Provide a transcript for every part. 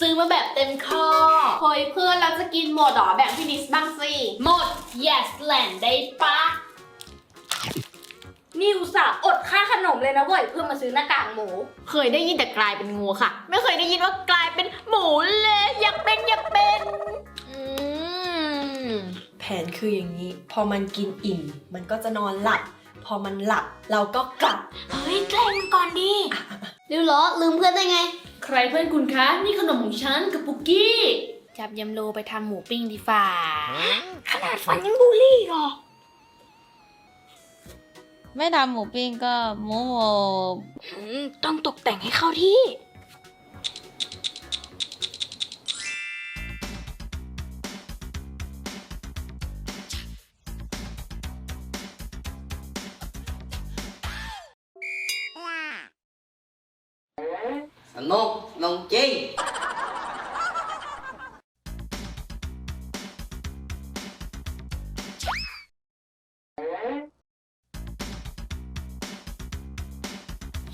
ซื้อมาแบบเต็มข้อเฮ้ยเพื่อนเราจะกินหมดเหรอแบ่งพี่นิสบ้างสิหมด yes แหลนได้ปะนี่อุตส่าห์อดค่าขนมเลยนะเว้ยเพื่อมาซื้อหน้ากากหมู เคยได้ยินแต่กลายเป็นงูค่ะ ไม่เคยได้ยินว่ากลายเป็นหมูเลยอยากเป็นอยากเป็นอืมแผนคืออย่างนี้ พอมันกินอิ่ม มันก็จะนอนหลับ พอมันหลับเราก็กลับ เฮ้ยแกล้งมันก่อนดิริวเหรอลืมเพื่อนได้ไง ใครเพื่อนคุณคะ นี่ขนมของฉันกับปุกกี้ จับยำโลไปทำหมูปิ้งดีฝ่า ขนาดฟันยังบูลลี่หรอ ไม่ทำหมูปิ้งก็หมูหมบอืม ต้องตกแต่งให้เข้าที่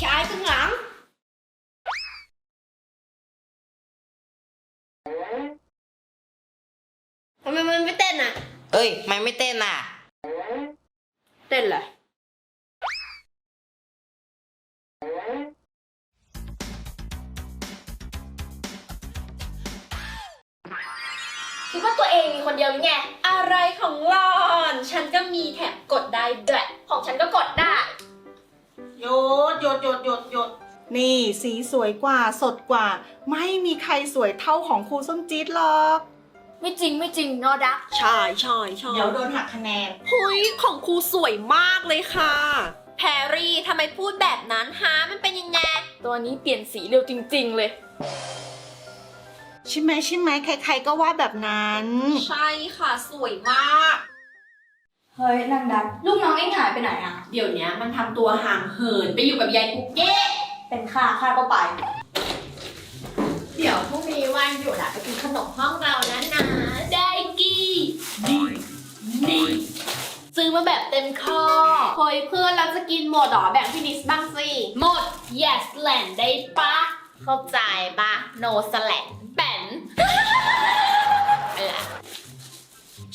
ชายข้างหลัง ทำไมมันไม่เต้นอะ เอ้ยทำไมไม่เต้นอะ เต้นเลย คิดว่าตัวเองมีคนเดียวหรือไง อะไรของหลอน ฉันก็มีแถมกดได้ด้วยของฉันก็กดได้ หยุดหยุดหยุดหยุดหยุดนี่สีสวยกว่าสดกว่า ไม่มีใครสวยเท่าของครูส้มจี๊ดหรอก ไม่จริงไม่จริงนอดักใช่ใช่ใช่เดี๋ยวโดนหักคะแนน หุยของครูสวยมากเลยค่ะ แพรรี่ทำไมพูดแบบนั้นฮะมันเป็นยังไง ตัวนี้เปลี่ยนสีเร็วจริง ๆ เลย ใช่ไหมใช่ไหมใคร ๆ ก็ว่าแบบนั้น ใช่ค่ะสวยมาก เฮ้ยนางดักลูกน้องเอ็งหายไปไหนอะ เดี๋ยวเนี้ยมันทำตัวห่างเหินไปอยู่กับยายปุกเก้เป็นค่าค่าก็ไป เดี๋ยวพรุ่งนี้วันหยุดอะไปกินขนมห้องเรานะนะได้กี่ดีดีซื้อมาแบบเต็มข้อเฮ้ยเพื่อนเราจะกินหมดเหรอแบ่งพี่นิสบ้างสิหมด yes แหลนได้ปะเข้าใจปะ no ส แลนแป่นเออ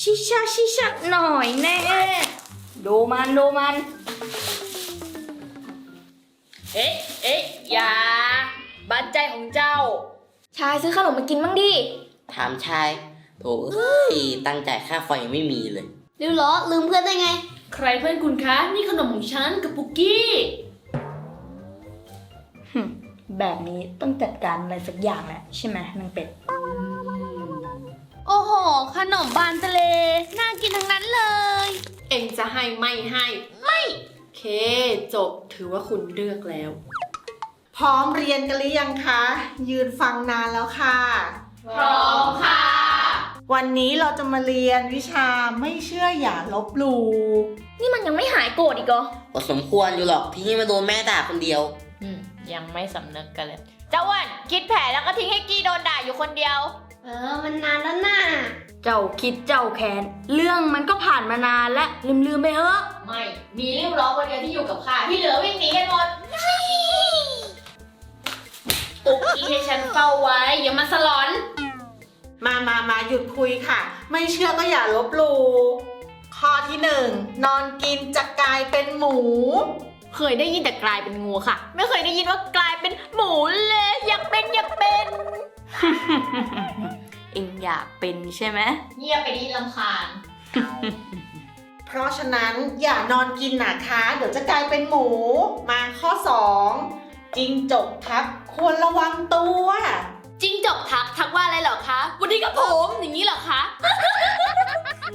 ชิชาชิชาหน่อยแน่ดูมันดูมัน เอ๊ะเอ๊ะอย่าบ้านใจของเจ้า ชายซื้อขนมมากินบ้างดิ ถามชายโถเอ้ยตั้งใจค่าไฟยังไม่มีเลย ริวเหรอลืมเพื่อนได้ไง ใครเพื่อนคุณคะ นี่ขนมของฉันกับปุกกี้ แบบนี้ต้องจัดการอะไรสักอย่างแหละใช่ไหมนางเป็ด โอ้โห ขนมบานทะเล น่ากินทั้งนั้นเลย เองจะให้ไม่ให้ไม่โอเค จบถือว่าคุณเลือกแล้ว พร้อมเรียนกันหรือยังคะ ยืนฟังนานแล้วค่ะ พร้อมค่ะ วันนี้เราจะมาเรียนวิชาไม่เชื่ออย่าลบหลู่นี่มันยังไม่หายโกรธอีกเหรอก็สมควรอยู่หรอกที่มาโดนแม่ด่าคนเดียว อืม ยังไม่สำนึกกันเลยเจ้าอ้วันคิดแผนแล้วก็ทิ้งให้กี้โดนด่าอยู่คนเดียว เออ มันนานแล้วน่ะ เจ้าคิดเจ้าแค้นเรื่องมันก็ผ่านมานานและลืมลืมๆไปเถอะ ไม่ มีริ้วล้อคนเดียวที่อยู่กับข้าที่เหลือวิ่งหนีกันหมดปุกกี้ให้ฉันเฝ้าไว้ อย่ามาสลอน มามามาหยุดคุยค่ะ ไม่เชื่อก็อย่าลบหลู่ข้อที่หนึ่งนอนกินจะกลายเป็นหมู เคยได้ยินแต่กลายเป็นงูค่ะ ไม่เคยได้ยินว่ากลายเป็นหมูเลยอยากเป็นอยากเป็น เอ็งอยากเป็นใช่ไหมเงียบไปดีลำคาญ เพราะฉะนั้นอย่านอนกินนะคะ เดี๋ยวจะกลายเป็นหมู มาข้อ 2จิงจกทักควรระวังตัว จริงจบทักทักว่าอะไรเหรอคะ วันนี้กับผมอย่างนี้เหรอคะ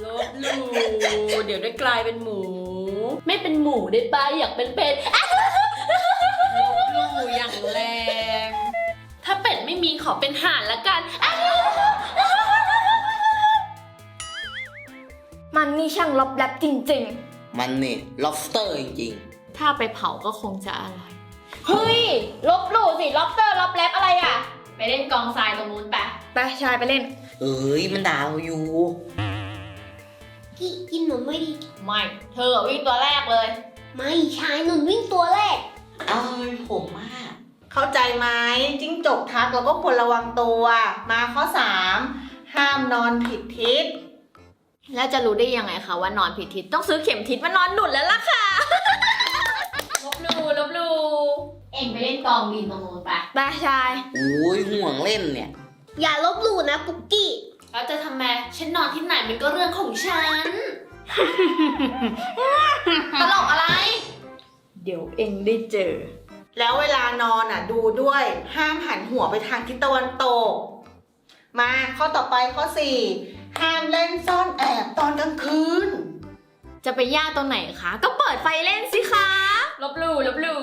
ลบหลู่เดี๋ยวได้กลายเป็นหมู ไม่เป็นหมูได้ปะอยากเป็นเป็ดอะลบหลู่อย่างแรง ถ้าเป็ดไม่มีขอเป็นห่านละกันอะมันนี่ช่างลบแลบจริง มันนี่ lobster จริงถ้าไปเผาก็คงจะอร่อย ๆ เฮ้ย ลบหลู่สิล็อบสเตอร์ลบแลบอะไรอะ ไปเล่นกองทรายตรงนู้นไป ไปชายไปเล่น ๆ เอ้ย มันด่าเราอยู่ กิกินหนมไม่ดี ไม่ เธอวิ่งตัวแรกเลยไม่ชายหนุนวิ่งตัวแรกเอ้ยผมมากขเข้าใจไหมจิ้งจกทักเราก็ควรระวังตัว มาข้อสามห้ามนอนผิดทิศ แล้วจะรู้ได้ยังไงคะว่านอนผิดทิศต้องซื้อเข็มทิศมานอนหนุนแล้วล่ะค่ะ ลบลูลบลูเอ็งไปเล่นกองดินตรงนู้นไปไปชายอุ้ยห่วงเล่นเนี่ย อย่าลบหลู่นะปุกกี้ แล้วจะทำไมฉันนอนที่ไหนมันก็เรื่องของฉัน ตลกอะไร เดี๋ยวเองได้เจอ แล้วเวลานอนอะ ดูด้วยห้ามหันหัวไปทางทิศตะวันตก มาข้อต่อไปข้อสี่ห้ามเล่นซ่อนแอบตอนกลางคืน จะไปยากตรงไหนคะ ก็เปิดไฟเล่นสิคะ ลบลูลบลู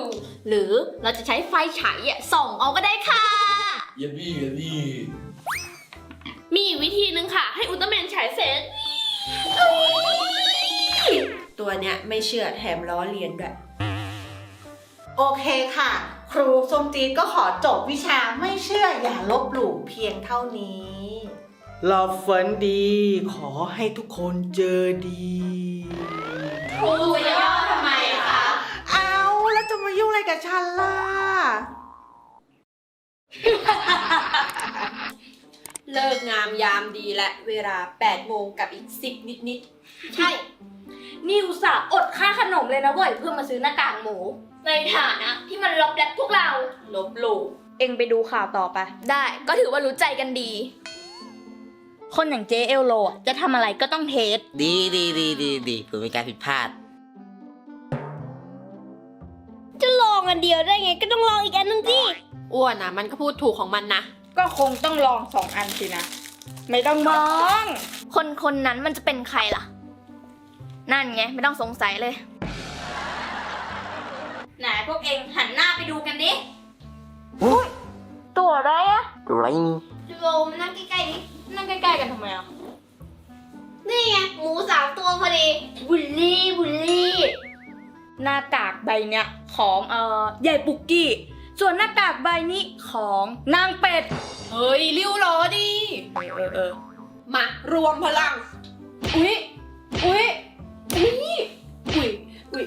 หรือเราจะใช้ไฟฉายอะส่องเอาก็ได้ค่ะ อย่าบี้อย่าบี้ มีอีกวิธีหนึ่งค่ะ ให้อุลตร้าแมนฉายเสร็จตัวเนี้ยไม่เชื่อแถมล้อเลียนด้วย โอเคค่ะ ครูส้มจีดก็ขอจบวิชาไม่เชื่ออย่าลบหลู่เพียงเท่านี้หลับฝันดี ขอให้ทุกคนเจอดีครูจะย่อทำไมคะ เอาแล้วจะมายุ่งอะไรกับฉันล่ะ เลิกงามยามดีและเวลา8โมงกับอีก 10นิดใช่ นี่อุตส่าห์อดค่าขนมเลยนะเว้ยเพื่อมาซื้อหน้ากากหมู ในฐานะที่มันลบแลบพวกเราๆลบหลู่เองไปดูข่าวต่อไป ได้ก็ถือว่ารู้ใจกันดี คนอย่างเจเอลโลอะจะทำอะไรก็ต้องเทส ดีดีดีดีดีเผื่อเป็นการผิดพลาด จะลองอันเดียวได้ไงก็ต้องลองอีกอันหนึงสิอ้วนอะ มันก็พูดถูกของมันนะ ก็คงต้องลองสองอันสินะ ไม่ต้องมอง คนคนนั้นมันจะเป็นใครล่ะ นั่นไง ไม่ต้องสงสัยเลย ไหนพวกเองหันหน้าไปดูกันดิตัวอะไรอะไรโลมานั่งใกล้ๆดินั่งใกล้ๆกันทำไมอะ นี่ไงหมูสามตัวพอดีบุลลี่บุลลี่ หน้ากากใบเนี้ยของเอ่อยายปุกกี้ ส่วนหน้ากากใบนี้ของนางเป็ด เฮ้ยริ้วล้อดิ เออเออเออมารวมพลัง อุ๊ย อุ๊ย อุ๊ย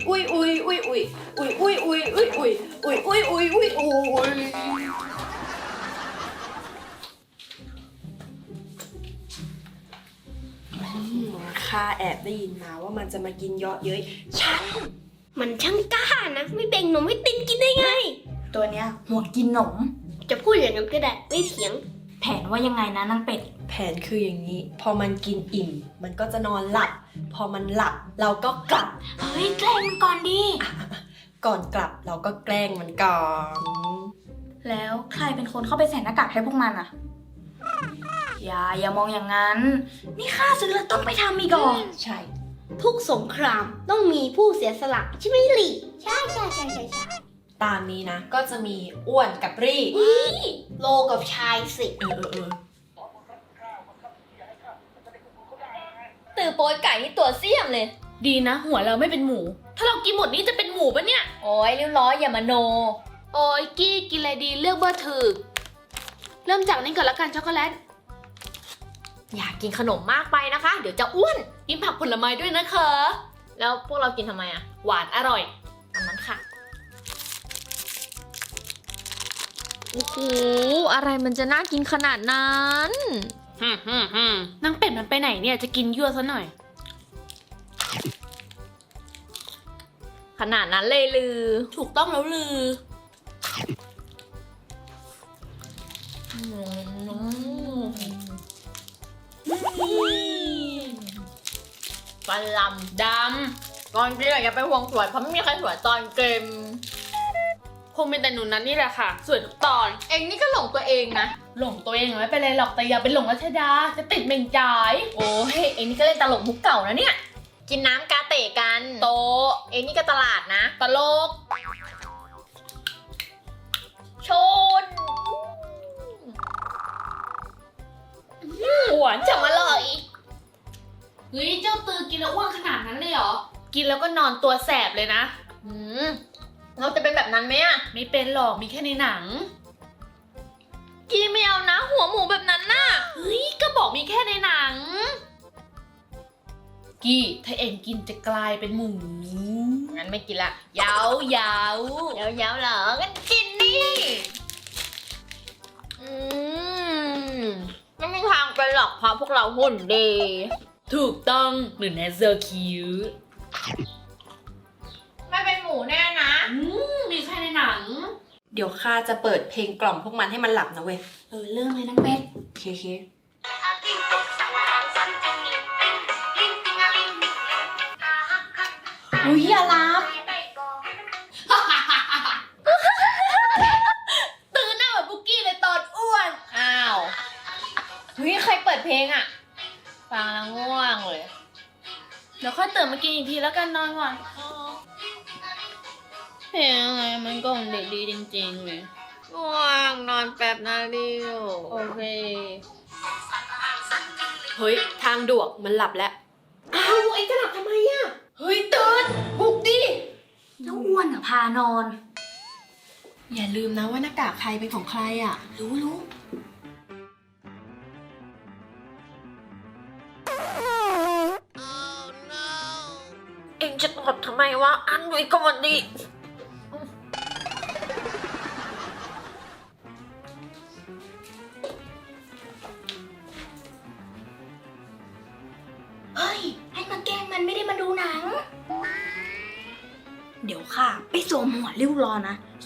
อุ้ยอุ้ยอุ้ยอุ้ยอุ้ยอุ้ยอุ้ยอุ้ยอุ้ยอุ้ยอุ้ยอุ้ยอุ้ยอุ้ยอุ้ยข้าแอบได้ยินมาว่ามันจะมากินเยาะเย้ยฉัน มันช่างกล้านะ ไม่แบ่งหนมให้ตินกินได้ไง ตัวเนี้ยหัวกินหนม จะพูดอย่างนั้นก็ได้ไม่เถียง แผนว่ายังไงนะนางเป็ด แผนคืออย่างนี้ พอมันกินอิ่ม มันก็จะนอนหลับ พอมันหลับเราก็กลับ เฮ้ยแกล้งมันก่อนดิ ก่อนกลับเราก็แกล้งมันก่อนแล้วใครเป็นคนเข้าไปใส่หน้ากากให้พวกมันอะอย่าอย่ามองอย่างนั้น นี่ข้าซื้อแล้วต้องไปทำอีกเหรอใช่ ทุกสงครามต้องมีผู้เสียสละใช่ไหมหลี่ ใช่ใช่ใช่ใช่ใช่ ตามนี้นะ ก็จะมีอ้วนกับรี่โลกับชายสิเออเออเออตือโป้ยไก่นี่ตัวเสี้ยมเลย ดีนะ หัวเราไม่เป็นหมู ถ้าเรากินหมดนี่จะเป็นหมูปะเนี่ย โอ้ยริ้วล้ออย่ามาโน โอ้ยกี้กินอะไรดีเลือกเบอร์ถึกเริ่มจากนี้ก่อนละกันช็อกโกแลต อยากกินขนมมากไปนะคะ เดี๋ยวจะอ้วนกินผักผลไม้ด้วยนะคะ แล้วพวกเรากินทำไมอะหวานอร่อยอันนั้นค่ะ โอ้โหอะไรมันจะน่ากินขนาดนั้นฮึมฮึมฮึมนางเป็ดมันไปไหนเนี่ยจะกินยั่วซะหน่อย ขนาดนั้นเลยลือ ถูกต้องแล้วลืออืมฟันลำดำก่อนเกมอย่าไปห่วงสวยเพราะไม่มีใครสวยตอนเกมค งเป็นแต่หนูนั้นนี่แหละค่ะ สวยทุกตอน เองนี่ก็หลงตัวเองนะ หลงตัวเองอะไม่เป็นไรหรอกแต่อย่าไปหลงรัชดา จะติดเมงจ่าย โอ้ยเองนี่ก็เล่นตลกมุกเก่านะเนี่ย กินน้ำกาเตะกันโตะเองนี่ก็ตลาดนะตลก ชนหวานจังอร่อย เฮ้ยเจ้าตือกินแล้วอ้วนขนาดนั้นเลยเหรอ กินแล้วก็นอนตัวแสบเลยนะ อืม เราจะเป็นแบบนั้นไหมอะไม่เป็นหรอกมีแค่ในหนัง กีไม่เอานะ หัวหมูแบบนั้นน่ะเฮ้ยก็บอกมีแค่ในหนัง กี้ถ้าเองกินจะกลายเป็นหมูงั้นไม่กินละยาวยาวยาวยาวเหรองั้นกินนี่อืมไม่มีทางเป็นหรอกเพราะพวกเราหุ่นดี ถูกต้องเหมือนแนเซอร์คิว เดี๋ยวข้าจะเปิดเพลงกล่อมพวกมันให้มันหลับนะเว้ย เออเริ่มเลยน้องเป็ดเคเคอุ้ยอย่าลับตื่นหน้าเหมือนบุกกี้เลยตอนอ้วน อ้าวเฮ้ยใครเปิดเพลงอะ ฟังแล้วง่วงเลย เดี๋ยวค่อยตื่นมากินอีกทีแล้วกันนอนก่อน เพลงอะไรมันก็เด็กดีจริงๆเลยง่วงนอนแป๊บนะดิวโอเคเฮ้ย ทางดวกมันหลับแล้วอ้าวไอ้จะหลับทำไมอะเฮ้ยตื่นปลุกดิเจ้าอ้วนอะพานอน อย่าลืมนะว่าหน้ากากใครเป็นของใครอะรู้รู้เองจะกดทำไมวะอันไว้ก่อนดิ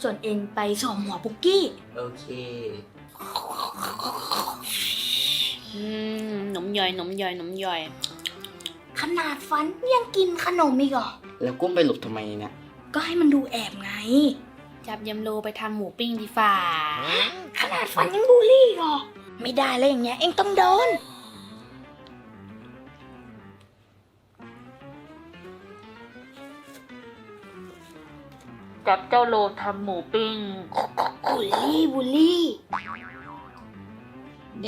ส่วนเองไปสวมหัวปุกกี้ โอเคอืมหนมย่อยหนมย่อยหนมย่อย ขนาดฟันยังกินขนมอีกเหรอ แล้วกุ้มไปหลบทำไมเนี่ยก็ให้มันดูแอบไง จับยำโลไปทำหมูปิ้งดีฝ่า ขนาดฟันยังบูลลี่อีกเหรอ ไม่ได้แล้วอย่างเงี้ยเองต้องโดน จับเจ้าโลทำหมูปิ้งบูลลี่บูลลี่เด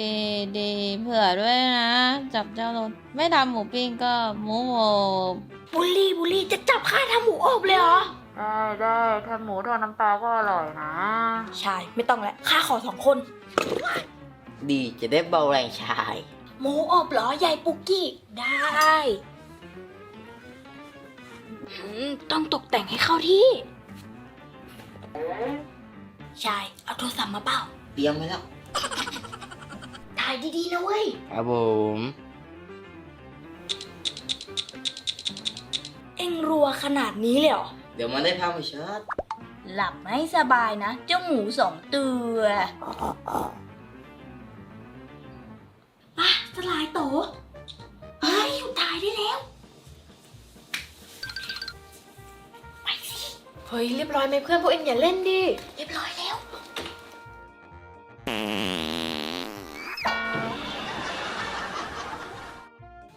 เดเผื่อด้วยนะ จับเจ้ารถไม่ทำหมูปิ้งก็หมูโอบบูลลี่บูลลี่จะจับข้าทำหมูอบเลยเหรอ ได้ได้ทำหมูทอดน้ำปลาก็อร่อยนะ ใช่ ไม่ต้องแล้วข้าขอสองคน ดีจะได้เบาแรงชาย หมูอบเหรอยายปุกกี้ ได้อืมต้องตกแต่งให้เข้าที่ ใช่เอาโทรศัพท์มาเปล่า เตรียมไว้แล้วถ่ายดีๆนะเว้ย ครับผมเอ็งรัวขนาดนี้เลยเหรอ เดี๋ยวมันได้ภาพมาชัดหลับไม่สบายนะ เจ้าหมูสองตัวอะสลายโตเฮ้ยหยุดถ่ายได้แล้ว เฮ้ยเรียบร้อยไหมเพื่อนพวกเอ็งอย่าเล่นดิเรียบร้อยแล้ว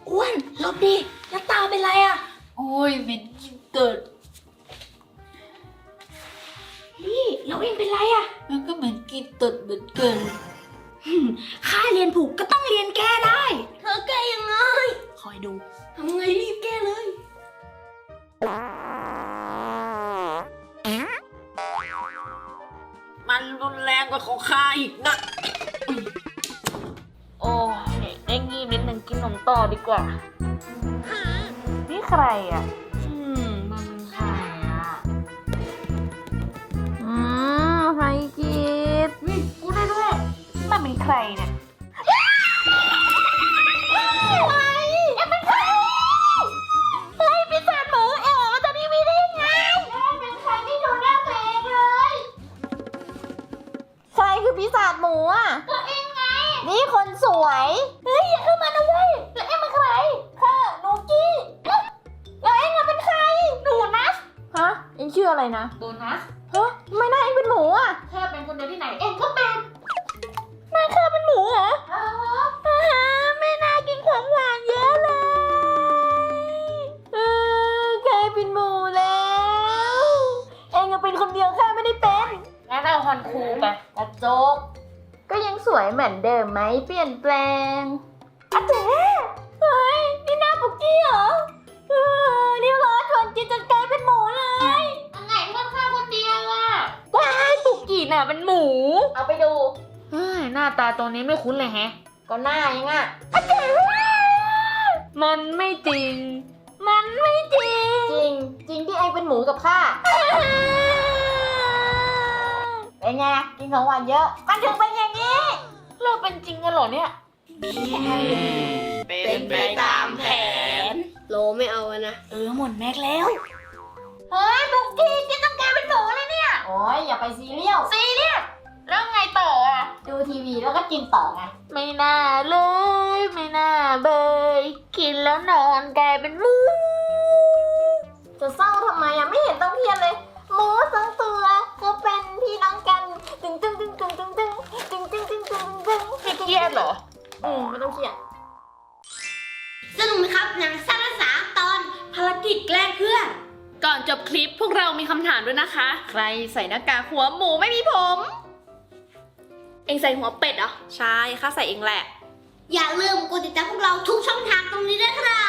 อ้วนหลบดิหน้าตาเป็นไรอะโอ้ยวินเกิด นี่เราเองเป็นไรอะมันก็เหมือนกินตดเหมือนเกินหึ่มข้าเรียนผูกก็ต้องเรียนแก้ได้ เธอแก้ยังไง คอยดู ทำไงรีบแก้เลย รุนแรงกว่าของข้าอีกนะ โอ้ยได้งีบนิดนึงกินนมต่อดีกว่า นี่ใครอะ อืมมันใครอะ อืมใครกิดวิกูได้ด้วย มันเป็นใครเนี่ย เป็นคนเดียวที่ไหน เองก็เป็นหน้าข้าเป็นหมูเหรออ่าฮะไม่น่ากินของหวานเยอะเลยเออกลายเป็นหมูแล้ว เอ็งอะเป็นคนเดียวข้าไม่ได้เป็น งั้นเอาฮอนคูไปกระโจกก็ยังสวยเหมือนเดิมไหมเปลี่ยนแปลงอาเจ๊ น่ะเป็นหมูเอาไปดูเฮ้ยหน้าตาตัวนี้ไม่คุ้นเลยแฮะ ก็หน้ายังอะอาเจ๊มันไม่จริง มันไม่จริง จริง จริงที่ไอเป็นหมูกับข้าเป็นไงกินของหวานเยอะ มันถึงเป็นอย่างนี้ เราเป็นจริงกันเหรอเนี่ย เป็นไปตามแผน โลไม่เอาอะนะ เออหมดแม็กแล้ว เฮ้ยบุกกี้กินต้องกลายเป็นหมูเลยเนี่ย โอ้ยอย่าไปซีเรียลซีเรียล ทีวีแล้วก็กินต่อไงไม่น่าเลย ไม่น่าเบยกินแล้วนอนกลายเป็นหมูจะเศร้าทำไมอะไม่เห็นต้องเครียดเลยหมูสองตัวก็เป็นพี่น้องกันตึงตึงตึงตึงตึงตึงตึงตึงตึงตึงตึงไม่เครียดเหรออืมไม่ต้องเครียดสนุกไหมครับหนังสั้นภาษาตอนภารกิจแกล้งเพื่อนก่อนจบคลิปพวกเรามีคำถามด้วยนะคะ ใครใส่หน้ากากหัวหมูไม่มีผม เอ็งใส่หัวเป็ดเหรอ ใช่ข้าใส่เองแหละ อย่าลืมกดติดตามพวกเราทุกช่องทางตรงนี้ด้วยครับ